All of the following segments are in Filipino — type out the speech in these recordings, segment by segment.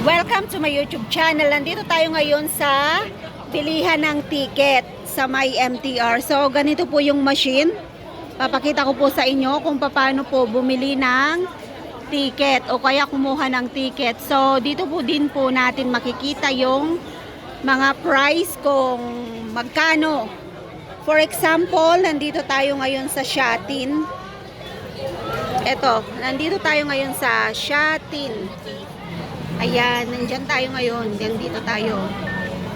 Welcome to my YouTube channel. Nandito tayo ngayon sa bilihan ng ticket sa may MTR. So, ganito po yung machine. Papakita ko po sa inyo kung paano po bumili ng ticket o kaya kumuha ng ticket. So, dito po din po natin makikita yung mga price kung magkano. For example, nandito tayo ngayon sa Shatin. Eto, nandito tayo ngayon sa Shatin. Ayan, nandyan tayo ngayon. Nandito tayo.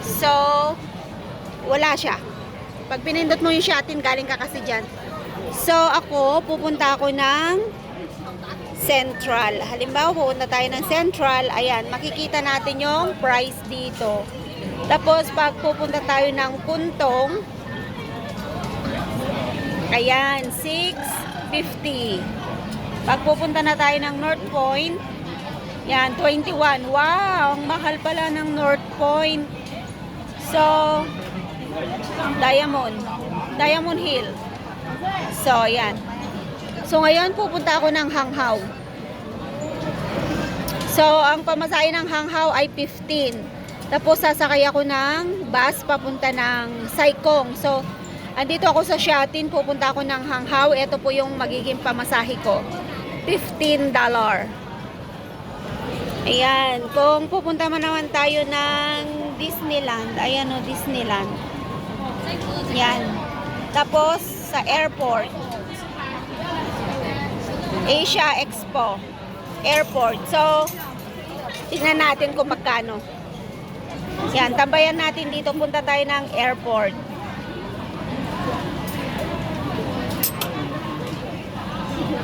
So, wala siya. Pag pinindot mo yung Shatin, galing ka kasi dyan. So, ako, pupunta ako ng Central. Halimbawa, pupunta tayo ng Central. Ayan, makikita natin yung price dito. Tapos, pag pupunta tayo ng Kuntong, ayan, 650. Pag pupunta na tayo ng North Point, yan, 21. Wow, ang mahal pala ng North Point. So, Diamond. Diamond Hill. So, yan. So, ngayon pupunta ako ng Hanghaw. So, ang pamasahe ng Hanghaw ay 15. Tapos, sasakay ako ng bus papunta ng Saikong. So, andito ako sa Shatin, pupunta ako ng Hanghaw. Ito po yung magiging pamasahe ko. $15. Ayan, kung pupunta man naman tayo ng Disneyland, ayan o, Disneyland. Yan. Tapos, sa airport. Asia Expo. Airport. So, tingnan natin kung magkano. Yan, tambayan natin dito. Punta tayo ng airport.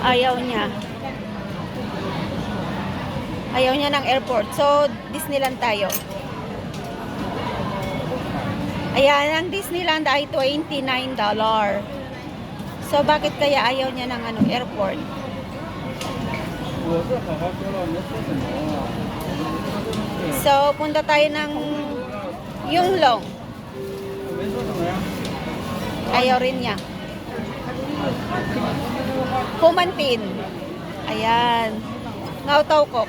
Ayaw niya. Ayaw niya ng airport. So, Disneyland tayo. Ayan, ang Disneyland ay $29. So, bakit kaya ayaw niya ng ano, airport? So, punta tayo ng Yunglong. Ayaw rin niya. Kumantin. Ayan. Ngautaw ko.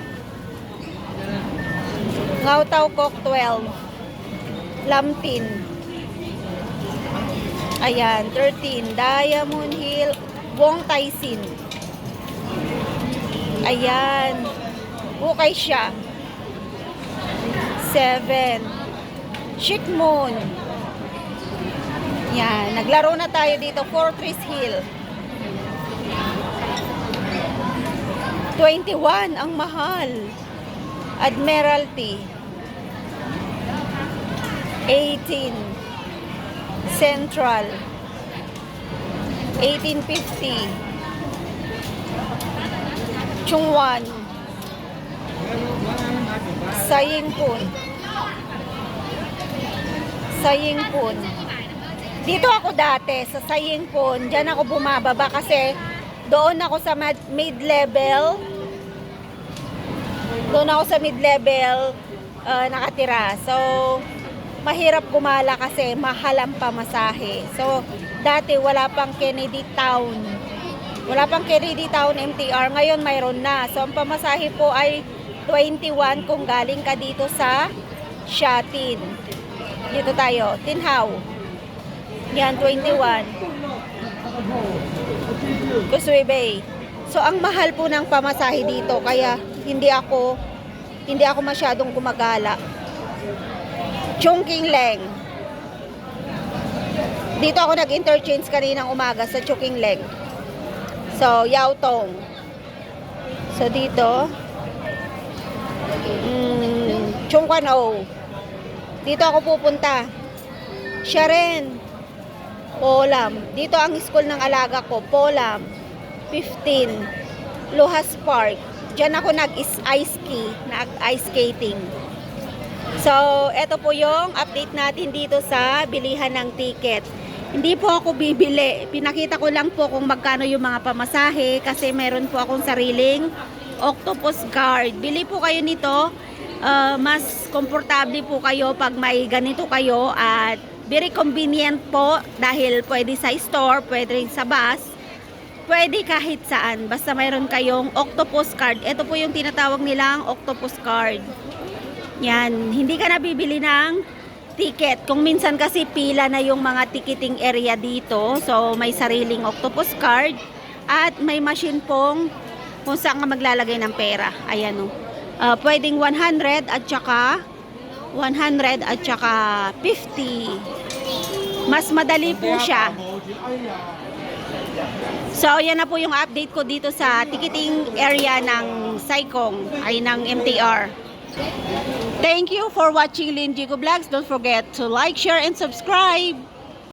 Ngautaw Kok 12. Lamtin. Ayan, 13. Diamond Hill. Wong Taisin. Ayan. Bukay siya. 7. Chic Moon. Yan, naglaro na tayo dito, Fortress Hill. 21, ang mahal. Admiralty. 18. Central. 1850. Chungwan. Sayingpun. Sayingpun. Dito ako dati sa Sayingpon, diyan ako bumababa kasi doon ako sa mid- mid-level. Doon ako sa mid-level uh, nakatira. So, mahirap gumala kasi mahal ang pamasahe. So, dati wala pang Kennedy Town. Wala pang Kennedy Town MTR. Ngayon mayroon na. So, ang pamasahe po ay 21 kung galing ka dito sa Shatin. Dito tayo. Tinhaw. Yan, 21. Kuswe Bay. So, ang mahal po ng pamasahe dito, kaya hindi ako, hindi ako masyadong gumagala. Chongqing Leng. Dito ako nag-interchange kaninang umaga sa Chongqing Leng. So, Yao Tong. So, dito, mm, O. Dito ako pupunta. Siya rin. Polam. Dito ang school ng alaga ko, Polam. 15. Luhas Park. Diyan ako nag-ice ski, nag-ice skating. So, eto po yung update natin dito sa bilihan ng ticket. Hindi po ako bibili. Pinakita ko lang po kung magkano yung mga pamasahe kasi meron po akong sariling octopus guard. Bili po kayo nito. Ah, mas komportable po kayo pag may ganito kayo at very convenient po dahil pwede sa store, pwede rin sa bus, pwede kahit saan. Basta mayroon kayong octopus card. Ito po yung tinatawag nilang octopus card. Yan, hindi ka nabibili ng ticket. Kung minsan kasi pila na yung mga ticketing area dito. So, may sariling octopus card. At may machine pong kung saan ka maglalagay ng pera. Ayan o. Ah, pwedeng 100 at saka 100 at saka 50. Mas madali po siya. So, yan na po yung update ko dito sa ticketing area ng Saikong, ay ng MTR. Thank you for watching Lin Jigo Vlogs. Don't forget to like, share, and subscribe.